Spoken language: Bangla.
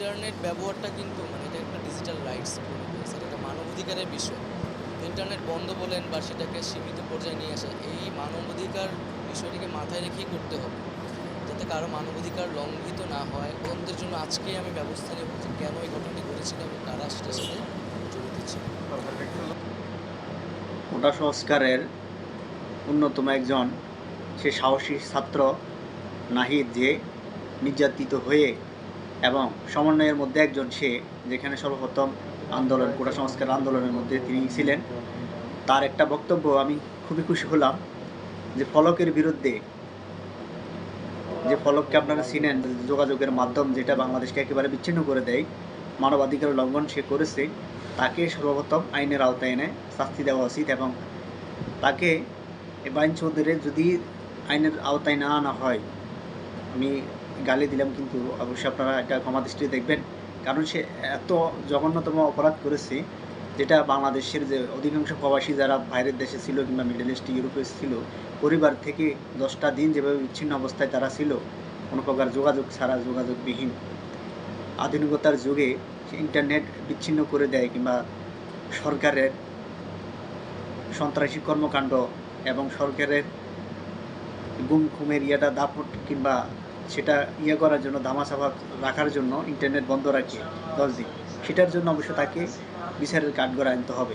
ইন্টারনেট ব্যবহারটা কিন্তু মানে এটা একটা ডিজিটাল রাইটস স্যার এটা মানবাধিকারের বিষয়। ইন্টারনেট বন্ধ বলেন বা সেটাকে সীমিত পর্যায়ে নিয়ে আসা, এই মানবাধিকার বিষয়টিকে মাথায় রেখেই করতে হবে। যাতে কারও মানবাধিকার লঙ্ঘিত না হয়। তদন্তের জন্য আজকেই আমি ব্যবস্থা নেব যে কেন এই ঘটনাটি ঘটেছিল এবং কারা সেটার সাথে জড়িত ছিল। কোটা সংস্কারের অন্যতম একজন, সে সাহসী ছাত্র নাহিদ যে নির্যাতিত হয়ে এবং সমন্বয়ের মধ্যে একজন সে, যেখানে সর্বপ্রথম আন্দোলন কোটা সংস্কার আন্দোলনের মধ্যে তিনি ছিলেন। তার একটা বক্তব্য আমি খুবই খুশি হলাম যে ফলকের বিরুদ্ধে, যে ফলককে আপনারা চিনেন, যোগাযোগের মাধ্যম যেটা বাংলাদেশকে একেবারে বিচ্ছিন্ন করে দেয়, মানবাধিকার লঙ্ঘন সে করেছে, তাকে সর্বপ্রথম আইনের আওতায় এনে শাস্তি দেওয়া উচিত এবং তাকে বাইন চৌধুরী যদি আইনের আওতায় না আনা হয়, আমি গালি দিলাম, কিন্তু অবশ্যই আপনারা এটা ক্ষমা দৃষ্টিতে দেখবেন। কারণ সে এত জঘন্যতম অপরাধ করেছে, যেটা বাংলাদেশের যে অধিকাংশ প্রবাসী যারা বাইরের দেশে ছিল কিংবা মিডল ইস্ট ইউরোপে ছিল, পরিবার থেকে দশটা দিন যেভাবে বিচ্ছিন্ন অবস্থায় তারা ছিল, কোনো প্রকার যোগাযোগ ছাড়া, যোগাযোগবিহীন। আধুনিকতার যুগে ইন্টারনেট বিচ্ছিন্ন করে দেয় কিংবা সরকারের সন্ত্রাসী কর্মকাণ্ড এবং সরকারের গুম খুমের ইয়েটা দাপট কিংবা সেটা ইয়ে করার জন্য দামা ধামাচাপা রাখার জন্য ইন্টারনেট বন্ধ রাখে দশ দিন। সেটার জন্য অবশ্য তাকে বিচারের কাঠগড়া আনতে হবে।